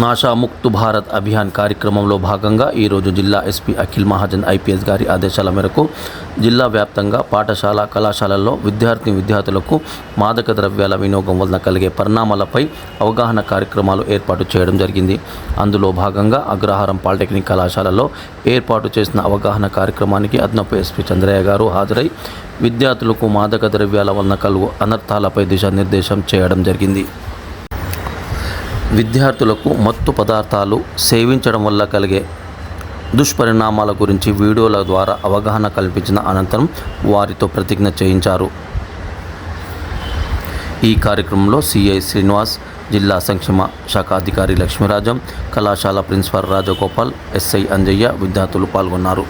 నాశాముక్తు భారత్ అభియాన్ కార్యక్రమంలో భాగంగా ఈరోజు జిల్లా ఎస్పీ అఖిల్ మహాజన్ ఐపీఎస్ గారి ఆదేశాల మేరకు జిల్లా వ్యాప్తంగా పాఠశాల కళాశాలల్లో విద్యార్థి విద్యార్థులకు మాదక ద్రవ్యాల వినియోగం వలన కలిగే పరిణామాలపై అవగాహన కార్యక్రమాలు ఏర్పాటు చేయడం జరిగింది. అందులో భాగంగా అగ్రహారం పాలిటెక్నిక్ కళాశాలలో ఏర్పాటు చేసిన అవగాహన కార్యక్రమానికి అదనపు ఎస్పీ చంద్రయ్య గారు హాజరై విద్యార్థులకు మాదక ద్రవ్యాల వలన కలుగు అనర్థాలపై దిశానిర్దేశం చేయడం జరిగింది. విద్యార్థులకు మత్తు పదార్థాలు సేవించడం వల్ల కలిగే దుష్పరిణామాల గురించి వీడియోల ద్వారా అవగాహన కల్పించిన అనంతరం వారితో ప్రతిజ్ఞ చేయించారు. ఈ కార్యక్రమంలో సిఐ శ్రీనివాస్ జిల్లా సంక్షేమ శాఖ అధికారి లక్ష్మీరాజం కళాశాల ప్రిన్సిపాల్ రాజగోపాల్ ఎస్ఐ అంజయ్య విద్యార్థులు పాల్గొన్నారు.